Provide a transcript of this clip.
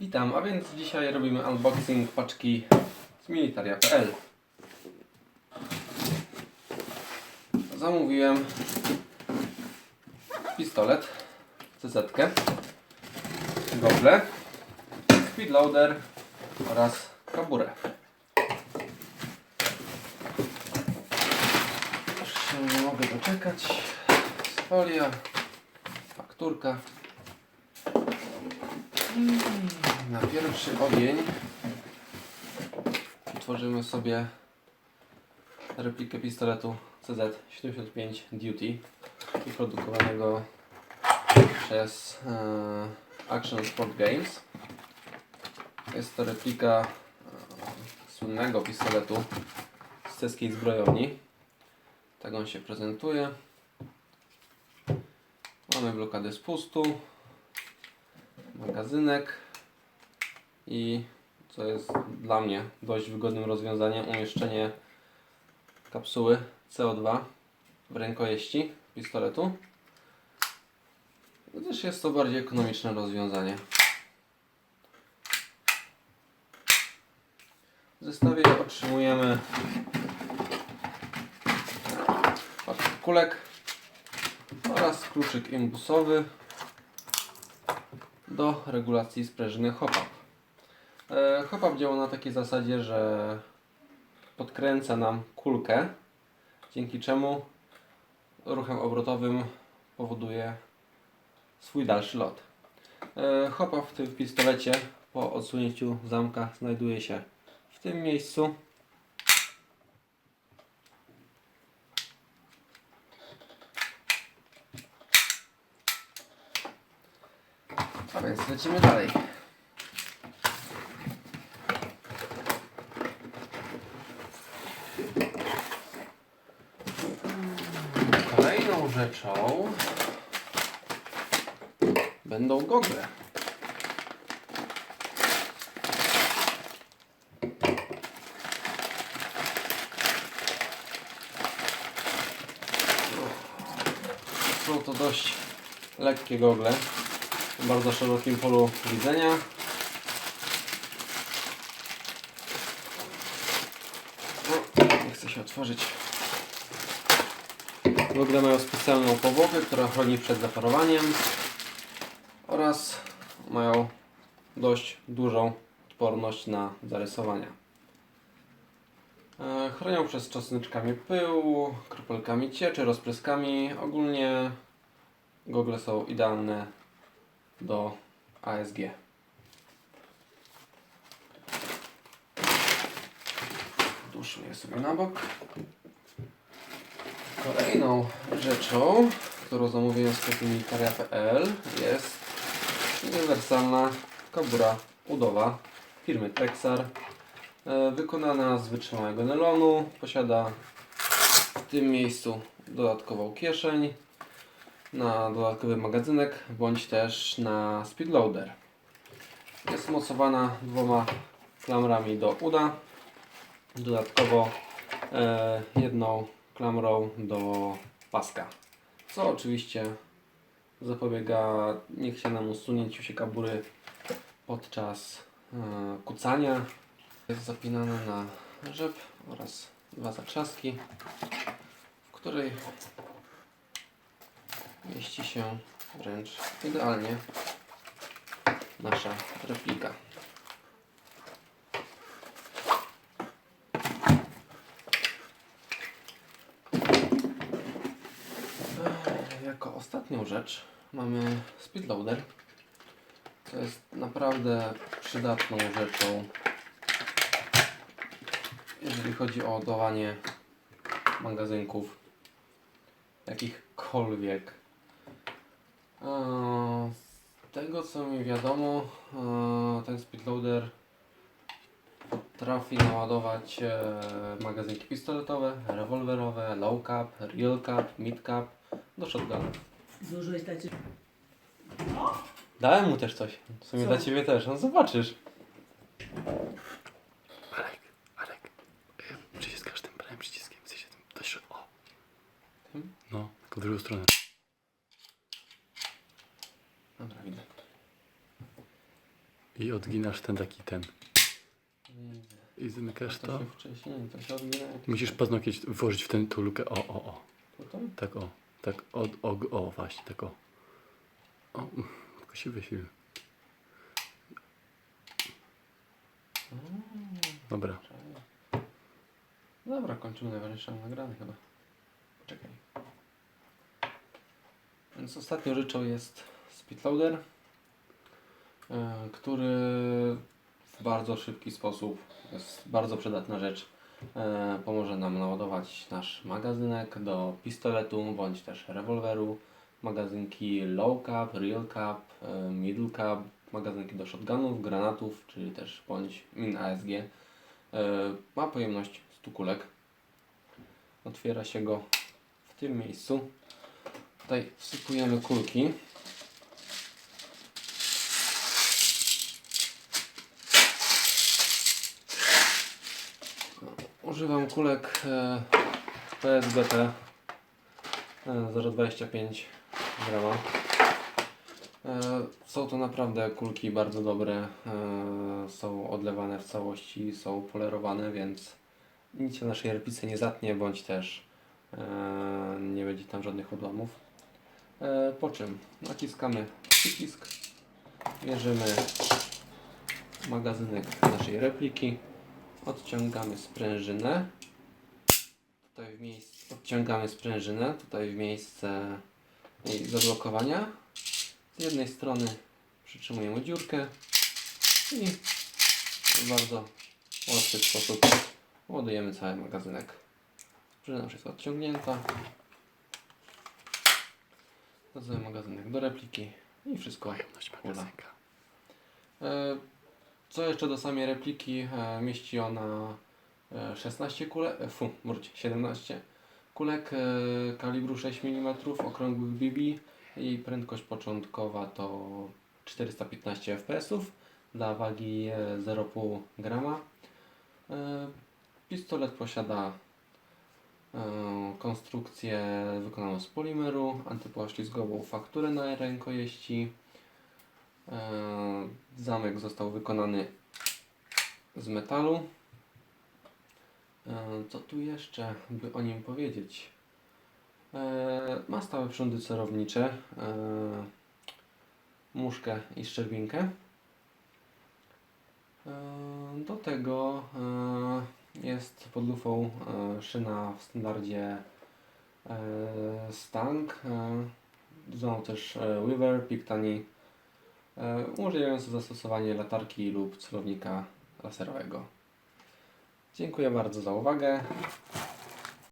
Witam, a więc dzisiaj robimy unboxing paczki z militaria.pl Zamówiłem pistolet, cz gogle, speedloader oraz kaburę. Już się nie mogę doczekać. Folia, fakturka. Na pierwszy ogień utworzymy sobie replikę pistoletu CZ75 Duty wyprodukowanego przez e, Action Sport Games. Jest to replika e, słynnego pistoletu z ceskiej zbrojowni. Tak on się prezentuje. Mamy blokadę spustu, magazynek i co jest dla mnie dość wygodnym rozwiązaniem umieszczenie kapsuły CO2 w rękojeści pistoletu gdyż jest to bardziej ekonomiczne rozwiązanie w zestawie otrzymujemy paczkę kulek oraz kluczyk imbusowy do regulacji sprężyny hop-up. E, Hop-up działa na takiej zasadzie, że podkręca nam kulkę, dzięki czemu ruchem obrotowym powoduje swój dalszy lot. E, Hop-up w tym pistolecie po odsunięciu zamka znajduje się w tym miejscu. A więc lecimy dalej. Kolejną rzeczą będą gogle. Są to dość lekkie gogle w bardzo szerokim polu widzenia. Nie chce się otworzyć. Gogle mają specjalną powłokę, która chroni przed zaparowaniem oraz mają dość dużą odporność na zarysowania. E, Chronią przed czosneczkami pyłu, kropelkami cieczy, rozpryskami. Ogólnie gogle są idealne do ASG. Duszmy je sobie na bok. Kolejną rzeczą, którą zamówiłem z sklepie militaria.pl jest uniwersalna kabura udowa firmy Texar. E, Wykonana z wytrzymałego nylonu. Posiada w tym miejscu dodatkową kieszeń na dodatkowy magazynek bądź też na speedloader. Jest mocowana dwoma klamrami do uda. Dodatkowo e, jedną klamrą do paska. Co oczywiście zapobiega niechcianemu usunięciu się kabury podczas e, kucania. Jest zapinane na rzep oraz dwa zatrzaski, w której mieści się wręcz idealnie nasza replika. Ostatnią rzecz mamy speedloader. To jest naprawdę przydatną rzeczą, jeżeli chodzi o ładowanie magazynków jakichkolwiek. Z tego co mi wiadomo, eee, ten speedloader potrafi naładować e, magazynki pistoletowe, rewolwerowe, low cap, real cap, mid cap do shotguna. Zużyłeś dla ciebie. Dałem mu też coś. W sumie Co? dla ciebie też, no zobaczysz. Alek, Alek, y, przyciskasz tym prawym przyciskiem, w sensie tym, do środ- o. Tym? No, tylko w drugą stronę. Dobra, widzę. I odginasz ten taki ten. I zamykasz To to. się wcześniej, to się Musisz paznokieć włożyć w tę tą lukę. O, o, o. Tutaj? Tak o. Tak o, o, o właśnie, tak o. O, tylko się wysił. Dobra. Dobra, kończymy najważniejszą nagrane chyba. Poczekaj. Więc ostatnią rzeczą jest speedloader, e, który w bardzo szybki sposób, jest bardzo przydatna rzecz, pomoże nam naładować nasz magazynek do pistoletu bądź też rewolweru, magazynki low cap, real cap, e, middle cap, magazynki do shotgunów, granatów, czy też bądź min ASG. E, Ma pojemność 100 kulek. Otwiera się go w tym miejscu. Tutaj wsypujemy kulki. Używam kulek e, PSBT e, 0,25 grama. E, Są to naprawdę kulki bardzo dobre. e, Są odlewane w całości, są polerowane, więc nic się naszej replice nie zatnie, bądź też e, nie będzie tam żadnych odłamów. E, Po czym naciskamy przycisk, bierzemy magazynek naszej repliki, odciągamy sprężynę. Tutaj w miejsce, odciągamy sprężynę, tutaj w miejsce jej zablokowania. Z jednej strony przytrzymujemy dziurkę i w bardzo łatwy sposób ładujemy cały magazynek. Sprężyna już jest odciągnięta. Wsadzamy magazynek do repliki i wszystko. Pojemność magazynka. E, Co jeszcze do samej repliki? E, Mieści ona e, 16 kulek, e, fu, wróć, 17 kulek e, kalibru 6 mm, okrągłych BB i prędkość początkowa to 415 fps dla wagi e, 0,5 grama. E, Pistolet posiada e, konstrukcję wykonaną z polimeru, antypoślizgową fakturę na rękojeści. E, Zamek został wykonany z metalu. E, Co tu jeszcze by o nim powiedzieć? E, Ma stałe przędy cerownicze, muszkę i szczerbinkę. Do tego jest pod lufą szyna w standardzie Stang. Są też Weaver, Pictani, umożliwiające zastosowanie latarki lub celownika laserowego. Dziękuję bardzo za uwagę.